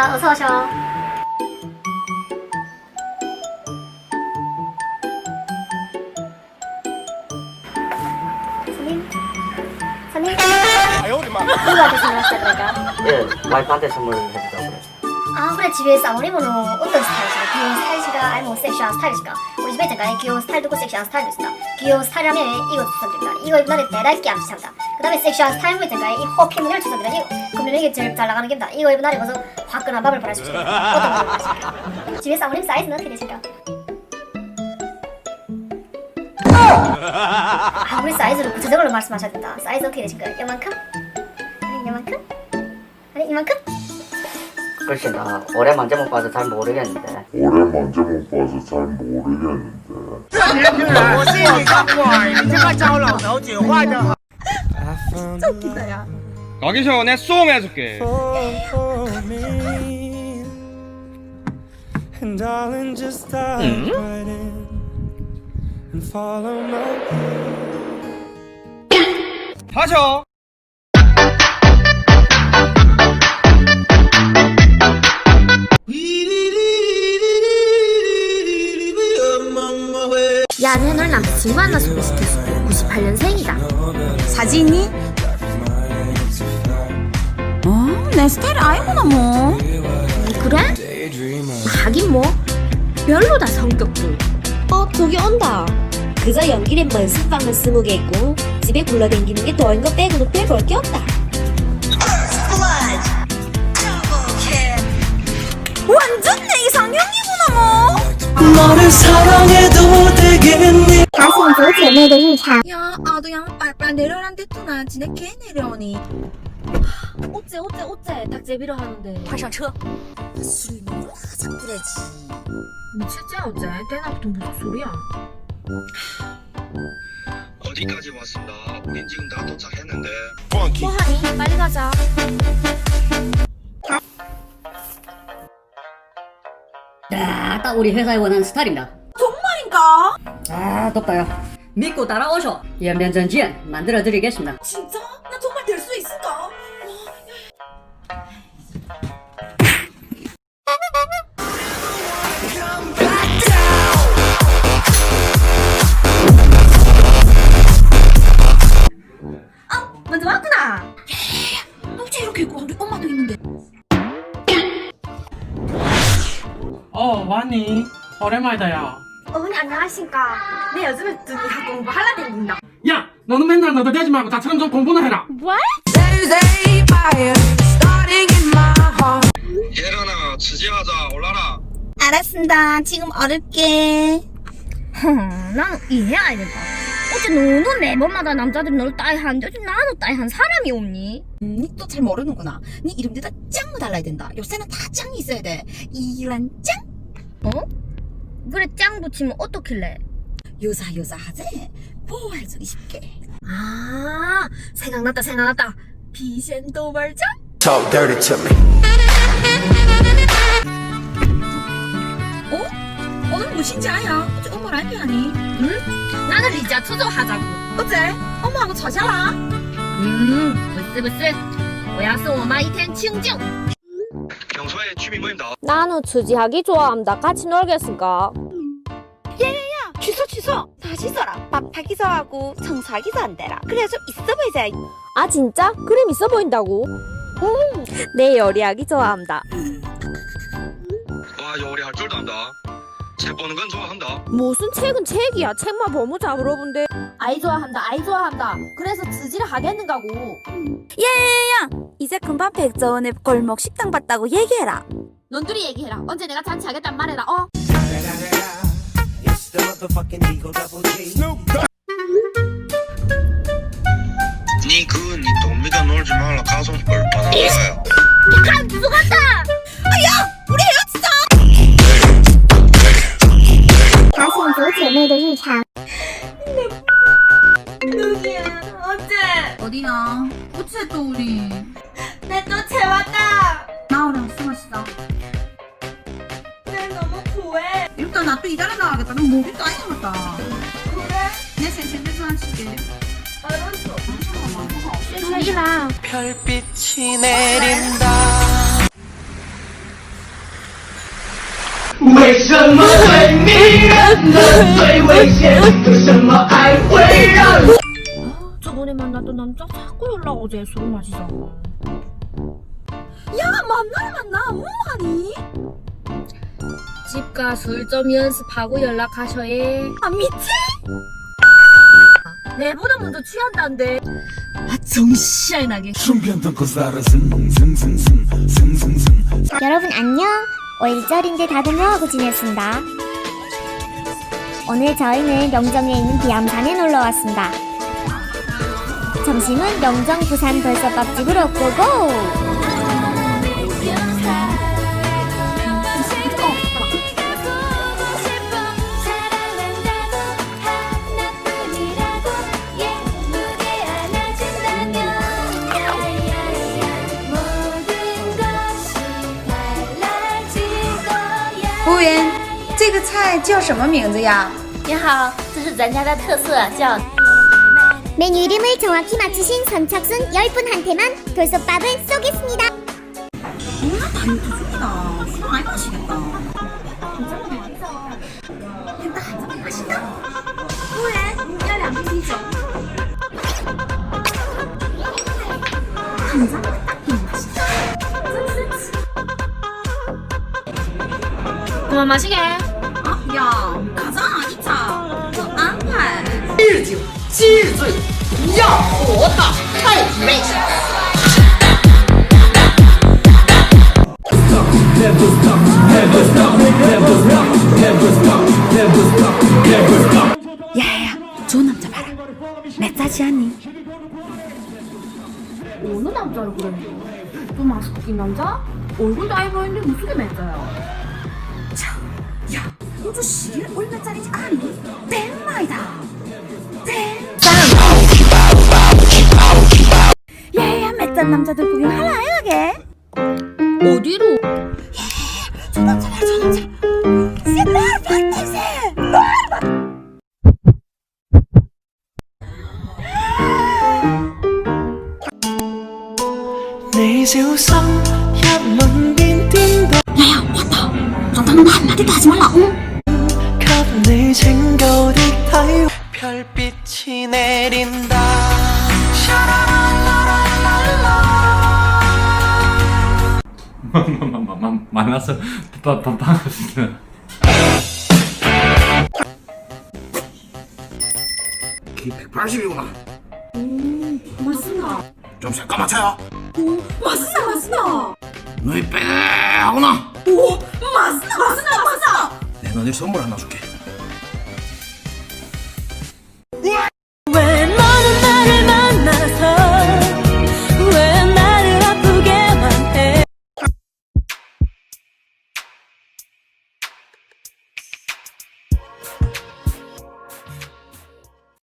반갑습니다. 어서 오셔. 손님, 손님. 누구한테 선물하셨다 그러니까? 예, 와이프한테 선물을 해주자고 그래. 아 그래 집에 사모님은 어떤 스타일이실까? 귀여운 스타일이실까? 아니면 섹시한 스타일이실까? 우리 집에 있잖아 귀여운 스타일도 있고 섹시한 스타일도 있다 귀여운 스타일이라면 이거 추천드립니다 이거 입는 날에 대단히 깨알 참다 그 다음에 섹시한 스타일도 있잖아 이 호피무늬를 추천드립니다 이거 그러면 이게 제일 잘 나가는 겁니다 이거 입은 날에 벌써 화끈한 밥을 보낼 수 있습니다 어떤 걸 원하실까? 집에 사모님 사이즈는 어떻게 되실까? 아 우리 사이즈를 구체적으로 말씀하셔야 된다 사이즈 어떻게 되실까요? 이만큼? 아니 이만큼? 아니 이만큼? 글쎄, 나 오래 만져못 봐서 잘 모르겠는데. 오래 만져못 봐서 잘 모르겠는데. 我是你的鬼，你这个招老头子坏的很。 가기 전에 내가 쏘 해줄게. And darling, just dive right in and follow my 하셔. 야, 내널 남자친구 하나 소개시켜줄게. 98년생이다. 사진이? 내 스타일 아니구나 뭐. 그래? 하긴 뭐. 별로다 성격도. 어 저기 온다. 그저 연기를 연습방을 스무 개 있고 집에 굴러댕기는 게 더인 거 빼고도 빼볼 게 없다. 완전 내 이상형이구나 뭐. 너를 사랑해도 되겠니? 가슴 좋지 내들이 야 아도 양빨빨 아, 아, 내려란 데또 나. 지네 개 내려오니. 어째 어째 어째 닭제비로 하는데. 快上车. 술이 너무 화장 뿌려지. 미쳤지, 어째? 대낮부터 무슨 소리야? 어디까지 왔습니다. 우린 지금 다 도착했는데. 뭐하니? 빨리 가자. 야, 딱 우리 회사에 원하는 스타일입니다. 정말인가? 아, 덥다요. 믿고 따라오셔. 연변전지엔 만들어드리겠습니다. 진짜? 엄마도 있는데. 어, 왔니? 오랜만이다, 야. 어머니, 안녕하십니까. 내 요즘에 좀 이학 공부 할라 댕긴다. 야, 너는 맨날 너도 되지 말고 나처럼 좀 공부나 해라. 예란아, 지지하자. 올라라. 알았습니다. 지금 어렵게. 난 이해 안 된다. 어째 너는 매번마다 남자들이 너를 따위하는데 어째 나는 따위한 사람이 없니? 음, 니또 잘 모르는구나. 니 이름대다 짱 달라야 된다. 요새는 다 짱이 있어야 돼. 이란 짱? 그래 짱 붙이면 어떻길래? 요사 요사 하재. 보호해주기 쉽게. 아 생각났다 생각났다. 비셴 도발장? Talk dirty to me. 어? 오늘 무신지 아야? 어째 엄마를 알게 하니? 나는 리자 투조하자고. 어째? 엄마하고 처자라? 嗯，不是不是，我要送我妈一天清静。 평소에 취미 모임다. 나는 추지하기 좋아합니다. 같이 놀겠습니까? 취소 취소. 다시 써라. 밥하기도 하고 청소하기도 안 되라. 그래야 좀 있어 보이자. 아 진짜? 그림 있어 보인다고? 음, 내 요리하기 좋아합니다. 와, 요리할 줄도 안다. 책 보는 건 좋아한다. 무슨 책은 책이야. 책만 보면 잡으러 본데. 아이 좋아한다. 아이 좋아한다. 그래서 지지를 하겠는가고. 야야야야. 이제 금방 백저원의 골목 식당 봤다고 얘기해라. 넌 둘이 얘기해라. 언제 내가 잔치하겠단 말해라. 어? It's the motherfucking Eagle Double G. 니 그, 니 돈미가 놀지 말라. 가서 얼마나 나가요. 우리 헤어지자. 노래도 실참 누구야 어째 어디야? 꽃에 또 우리. 내 쫓에 왔다 나오랑 수고했어. 내 너무 좋아해 일단 나 또 이달에 나가겠다. 난 목이 또 아니었다. 그래 내 센센해서 할게. 알았어 아, 잠깐만. 잠깐만. 잠깐만 별빛이 내린다. 为什么最迷人的最危险？为什么爱会让？ 저번에 만났던 남자 자꾸 연락 오지 술 마시자 야 만나라 만나 뭐하니? 집가 술 좀 연습하고 연락하셔야 아 미치? 내보다 먼저 취한다는데 아 정신 나게 여러분 안녕. 5일절인데 다들 뭐하고 지냈습니다. 오늘 저희는 영정에 있는 비암산에 놀러 왔습니다. 점심은 영정 부산 돌솥밥집으로 고고! 这个菜叫什么名字呀？你好这是咱家的特色叫 메뉴 이름을 정확히 맞추신 선착순 10분한테만 돌솥밥을 쏘겠습니다. 그만 마시게 呀，가자 이차 저 안排。日酒今日醉，要活的太美。 야야야, 좋은 남자 봐라. 몇 자지 않니? 어느 남자를 그랬는데 좀 마스크낀 남자? 얼굴도 아이 보이는데 무슨 게 매자야 시계를 얼마짜리지 아니? 백마이다. 남자들 구경 하라 해야게. 어디로? 저 남자 봐, 저 남자. 신발 박대세. 야야, 별빛이 내린다. 만나서 바, 바, 반갑습니다. 키 180이구나. 맞습니다. 좀 새까맣차야. 맞습니다, 맞습니다. 너희 빼하구나. 오, 맞습니다, 맞습니다, 맞습니다. 내 너네 선물 하나 줄게.